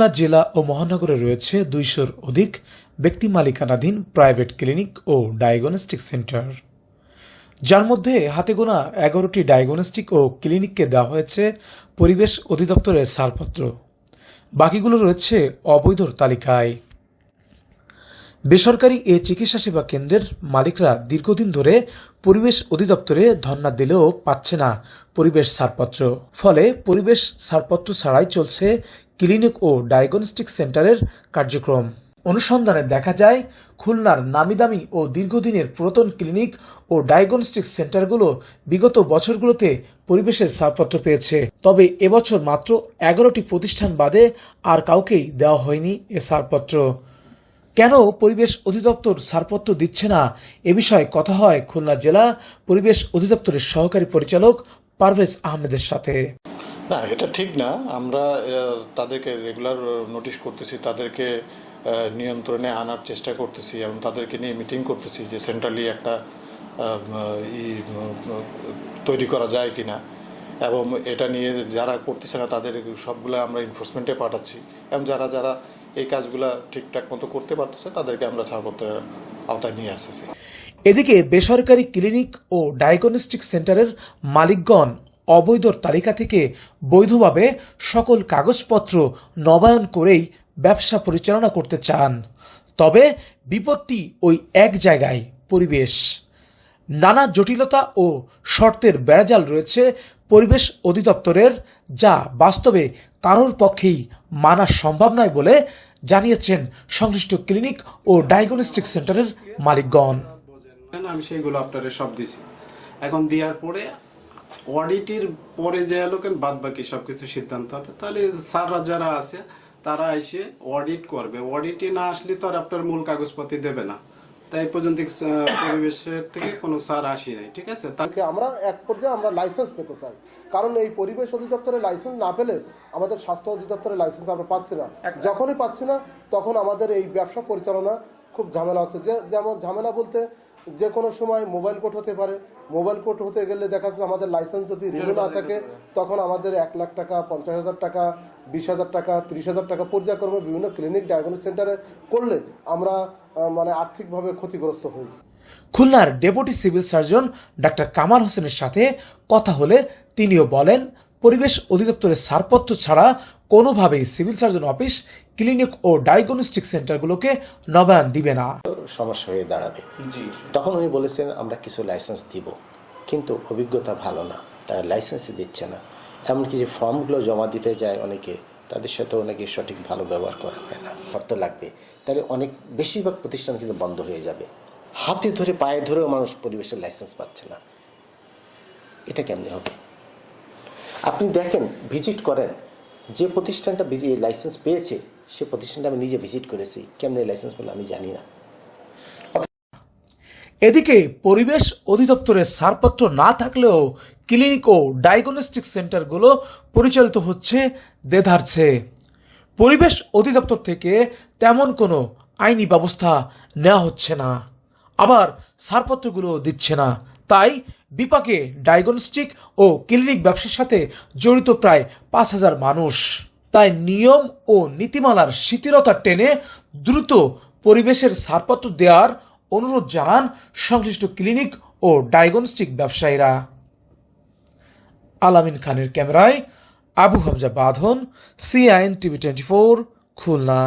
খুলনা জেলা ও মহানগরে রয়েছে দুইশোর অধিক ব্যক্তি মালিকানাধীন প্রাইভেট ক্লিনিক ও ডায়াগনস্টিক সেন্টার। যার মধ্যে হাতে গোনা এগারোটি ডায়াগনস্টিক ও ক্লিনিককে দেওয়া হয়েছে পরিবেশ অধিদপ্তরের ছাড়পত্র। বাকিগুলো রয়েছে অবৈধর তালিকায়। বেসরকারি এ চিকিৎসা সেবা কেন্দ্রের মালিকরা দীর্ঘদিন ধরে পরিবেশ অধিদপ্তরে ধর্ণা দিলেও পাচ্ছে না পরিবেশ ছাড়পত্র। ফলে পরিবেশ ছাড়পত্র ছাড়াই চলছে ক্লিনিক ও ডায়াগনস্টিক সেন্টারের কার্যক্রম। অনুসন্ধানে দেখা যায়, খুলনার নামিদামি ও দীর্ঘদিনের পুরাতন ক্লিনিক ও ডায়াগনস্টিক সেন্টারগুলো বিগত বছরগুলোতে পরিবেশের ছাড়পত্র পেয়েছে। তবে এবছর মাত্র এগারোটি প্রতিষ্ঠান বাদে আর কাউকেই দেওয়া হয়নি এ ছাড়পত্র। কেন পরিবেশ অধিদপ্তর ছাড়পত্র দিচ্ছে না? এ বিষয়ে কথা হয় খুলনা জেলা পরিবেশ অধিদপ্তরের সহকারী পরিচালক পারভেজ আহমেদের সাথে। না, এটা ঠিক না। আমরা তাদেরকে রেগুলার নোটিশ করতেছি, তাদেরকে নিয়ন্ত্রণে আনার চেষ্টা করতেছি এবং তাদেরকে নিয়ে মিটিং করতেছি যে সেন্ট্রালি একটা ই, তৈরি করা যায় কিনা। এবং এটা নিয়ে যারা করতেছে না, তাদের সবগুলো আমরা এনফোর্সমেন্টে পাঠাচ্ছি। এবং যারা যারা এই কাজগুলো ঠিকঠাক মতো করতে পারতেছে, তাদেরকে আমরা ছাড়পত্রের আওতায় নিয়ে আসতেছি। এদিকে বেসরকারি ক্লিনিক ও ডায়াগনস্টিক সেন্টারের মালিকগণ অবৈধর তালিকা থেকে বৈধভাবে সকল কাগজপত্র নবায়ন করেই ব্যবসা পরিচালনা করতে চান। তবে বিপত্তি ওই এক জায়গায়, পরিবেশ। নানা জটিলতা ও শর্তের বেড়াজাল রয়েছে পরিবেশ অধিদপ্তরের, যা বাস্তবে কারোর পক্ষেই মানা সম্ভব নয় বলে জানিয়েছেন সংশ্লিষ্ট ক্লিনিক ও ডায়াগনস্টিক সেন্টারের মালিকগণ। আমি সেইগুলো আপনারে সব দিছি। এখন দেওয়ার পরে অডিটের পরে যে লোকেন বাদ বাকি সবকিছু সিদ্ধান্ত হবে। তাহলে স্যাররা যারা আছে তারা এসে অডিট করবে। অডিটে না আসলে তো আর আপনার মূল কাগজপত্র দেবে না। তাই পর্যন্ত পরিবেশের থেকে কোনো স্যার আসি নাই ঠিক আছে? তাকে আমরা এক পর্যায়ে আমরা লাইসেন্স পেতে চাই। কারণ এই পরিবেশ অধিদপ্তরের লাইসেন্স না পেলে আমাদের স্বাস্থ্য অধিদপ্তরের লাইসেন্স আমরা পাচ্ছি না। যখনই পাচ্ছি না তখন আমাদের এই ব্যবসা পরিচালনা খুব ঝামেলা আছে যে যেমন ঝামেলা বলতে যে কোনো সময় মোবাইল কোর্ট হতে পারে। মোবাইল কোর্ট হতে গেলে দেখা যাচ্ছে আমাদের লাইসেন্স যদি রিনিউ না থাকে তখন আমাদের এক লাখ টাকা পঞ্চাশ হাজার টাকা বিশ হাজার টাকা ত্রিশ হাজার টাকা পর্যায়ক্রমে বিভিন্ন ক্লিনিক ডায়াগনোস সেন্টারে করলে আমরা মানে আর্থিকভাবে ক্ষতিগ্রস্ত হই। খুলনার deputy civil surgeon doctor Kamal হোসেনের সাথে কথা হলে তিনিও বলেন পরিবেশ অধিদপ্তরের ছাড়পত্র ছাড়া কোনোভাবেই সিভিল সার্জন অফিস ক্লিনিক ও ডায়াগনস্টিক সেন্টারগুলোকে নবায়ন দিবে না। সমস্যা হয়ে দাঁড়াবে। তখন উনি বলেছেন আমরা কিছু লাইসেন্স দিব কিন্তু অভিজ্ঞতা ভালো না তারা লাইসেন্সই দিচ্ছে না। এমনকি যে ফর্মগুলো জমা দিতে যায় অনেকে তাদের সাথে অনেকে সঠিক ভালো ব্যবহার করা হয় না শর্ত লাগবে। তাহলে অনেক বেশিরভাগ প্রতিষ্ঠান কিন্তু বন্ধ হয়ে যাবে। হাতে ধরে পায়ে ধরেও মানুষ পরিবেশের লাইসেন্স পাচ্ছে না। এটা কেমনি হবে? আপনি দেখেন ভিজিট করেন যে প্রতিষ্ঠানটা লাইসেন্স পেয়েছে সে প্রতিষ্ঠানটা আমি নিজে ভিজিট করেছি। কেমনি লাইসেন্স পেল আমি জানি না। এদিকে পরিবেশ অধিদপ্তরের ছাড়পত্র না থাকলেও ক্লিনিক ও ডায়াগনস্টিক সেন্টারগুলো পরিচালিত হচ্ছে দেধারছে। পরিবেশ অধিদপ্তর থেকে তেমন কোনো আইনি ব্যবস্থা নেওয়া হচ্ছে না। আবার ছাড়পত্রগুলো দিচ্ছে না। তাই বিপাকে ডায়াগনস্টিক ও ক্লিনিক ব্যবসার সাথে জড়িত প্রায় পাঁচ হাজার মানুষ। তাই নিয়ম ও নীতিমালার শিথিলতা টেনে দ্রুত পরিবেশের ছাড়পত্র দেওয়ার অনুরোধ জানান সংশ্লিষ্ট ক্লিনিক ও ডায়াগনস্টিক ব্যবসায়ীরা। আলামিন খানের ক্যামেরায় Abu Hamza Bandhan, CIN TV twenty four, Khulna.